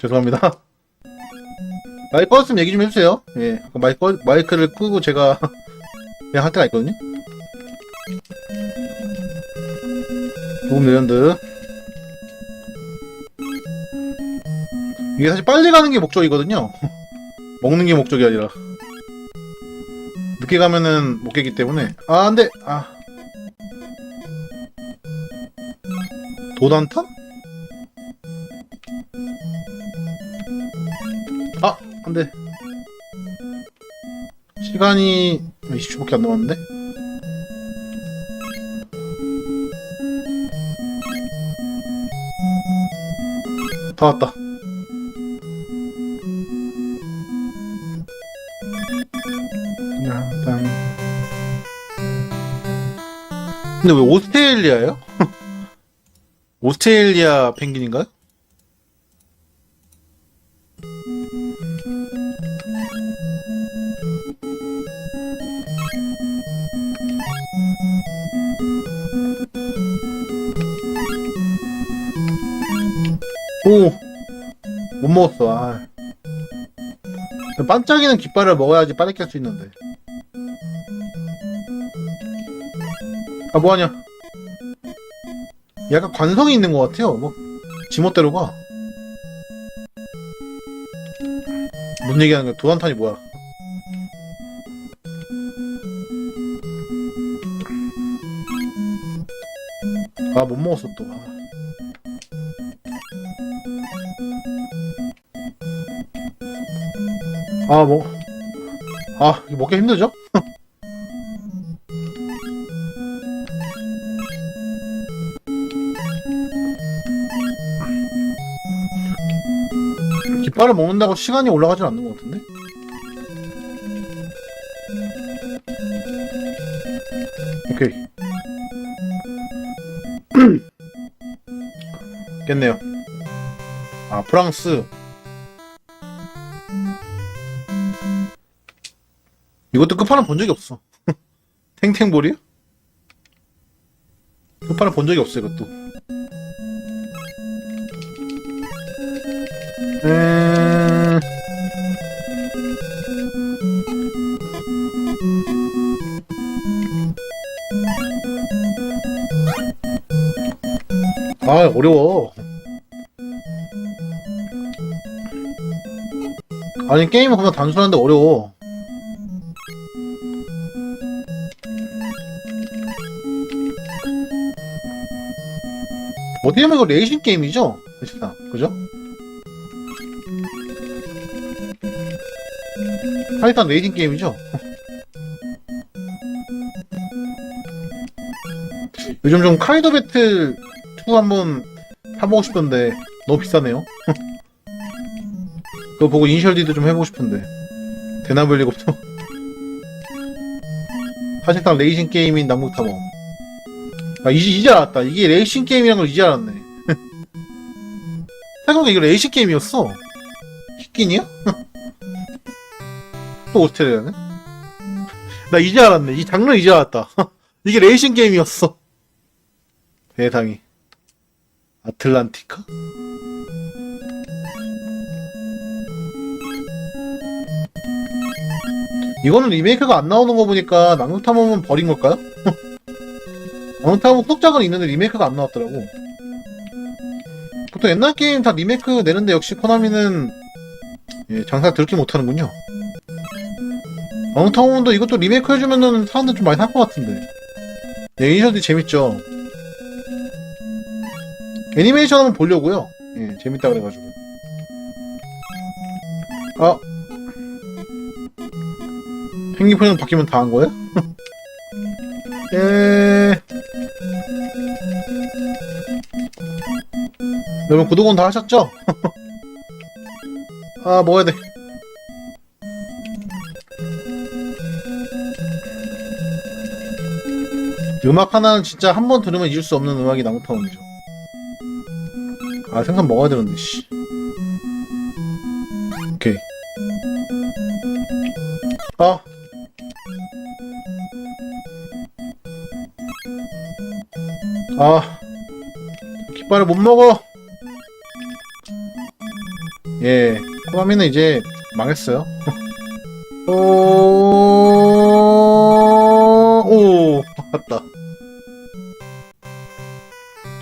죄송합니다. 마이크 꺼졌으면 얘기 좀 해주세요. 예, 마이크, 꺼- 마이크를 끄고 제가 그냥 할 때가 있거든요. 녹음 레전드. 이게 사실 빨리 가는 게 목적이거든요. 먹는 게 목적이 아니라. 늦게 가면은 못 깨기 때문에. 아, 안 돼! 아. 도단탄? 안 돼. 시간이 20초밖에 안 남았는데? 다 왔다. 땅. 근데 왜 오스트레일리아예요? 오스트레일리아 펭귄인가요? 오! 못 먹었어, 아. 반짝이는 깃발을 먹어야지 빠르게 할 수 있는데. 아, 뭐하냐. 약간 관성이 있는 것 같아요. 뭐, 지멋대로 가. 뭔 얘기하는 거야? 도단탄이 뭐야? 아, 못 먹었어, 또. 아. 아, 뭐. 아, 이거 먹기 힘들죠? 깃발을 먹는다고 시간이 올라가진 않는 것 같은데? 오케이. 깼네요. 아, 프랑스. 이것도 끝판왕 본 적이 없어. 탱탱볼이요? 끝판왕 본 적이 없어, 이것도. 음... 아, 어려워. 아니, 게임은 그냥 단순한데 어려워. 어떻게 보면 이거 레이싱 게임이죠? 사실상. 그죠? 타이탄 레이싱 게임이죠? 요즘 좀 카이도 배틀 2 한번 해보고 싶던데 너무 비싸네요. 그거 보고 이니셜 D도 좀 해보고 싶은데 대나무 헬리콥터 사실상 레이싱 게임인 남북타워 아 이제, 이제 알았다 이게 레이싱 게임이란 걸 이제 알았네 생각보다 이거 레이싱 게임이었어 히킨이야? 또 오스트레일리아네? 나 이제 알았네 이 장르 이제 알았다 이게 레이싱 게임이었어 세상이 아틀란티카? 이거는 리메이크가 안 나오는 거 보니까 낭루탐험은 버린 걸까요? 낭루탐험 속작은 있는데 리메이크가 안 나왔더라고. 보통 옛날 게임 다 리메이크 내는데 역시 코나미는 예, 장사 들게 못하는군요. 낭루탐험도 이것도 리메이크 해주면은 사람들 좀 많이 살 것 같은데. 예, 애니션이 재밌죠. 애니메이션 한번 보려고요. 예, 재밌다 그래가지고. 아, 펭귄 표정 바뀌면 다 한 거예요? 예. 여러분 구독은 다 하셨죠? 아 먹어야 돼. 음악 하나는 진짜 한 번 들으면 잊을 수 없는 음악이 나무타운이죠. 아 생선 먹어야 되는데 씨. 오케이. 아. 아. 깃발을 못 먹어. 예, 코나미는 이제 망했어요. 오, 오, 맞다.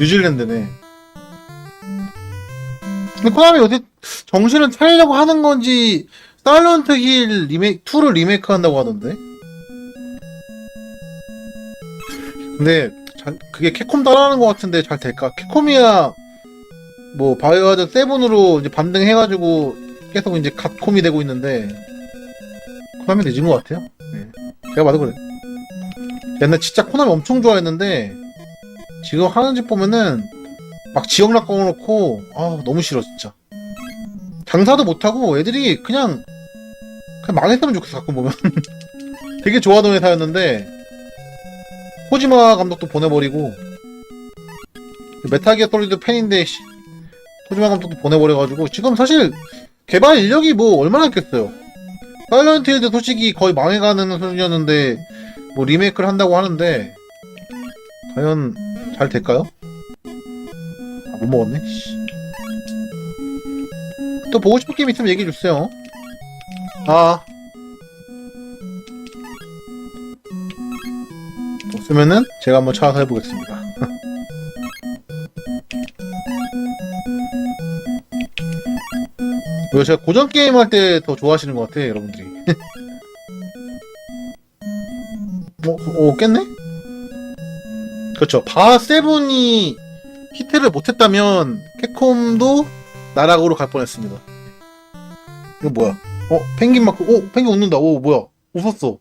뉴질랜드네. 근데 코나미 어디 정신을 차리려고 하는 건지 사일런트 힐 리메이크 2를 리메이크 한다고 하던데. 근데 잘, 그게 캡콤 따라하는 것 같은데 잘 될까? 캡콤이야 뭐 바이오하드 7으로 이제 반등 해가지고 계속 이제 갓콤이 되고 있는데 코나미 늦은 것 같아요. 네. 제가 봐도 그래. 옛날 진짜 코나미 엄청 좋아했는데 지금 하는 짓 보면은 막 지역락 꺼놓고 아 너무 싫어 진짜. 장사도 못하고 애들이 그냥 그냥 망했으면 좋겠어 가끔 보면 되게 좋아하던 회사였는데 코지마 감독도 보내버리고 메타기어 솔리드 팬인데 씨, 코지마 감독도 보내버려가지고 지금 사실 개발 인력이 뭐 얼마나 있겠어요 사일런트 힐드 솔직히 거의 망해가는 수준이었는데 뭐 리메이크를 한다고 하는데 과연 잘 될까요? 아, 못 먹었네 씨. 또 보고 싶은 게임 있으면 얘기해주세요 아 없으면은 제가 한번 찾아서 해보겠습니다. 이거 제가 고전 게임 할 때 더 좋아하시는 것 같아, 여러분들이. 어, 어, 깼네? 그렇죠. 바 세븐이 히트를 못했다면 캡콤도 나락으로 갈 뻔했습니다. 이거 뭐야? 어, 펭귄 마크. 오, 펭귄 웃는다. 오, 뭐야? 웃었어.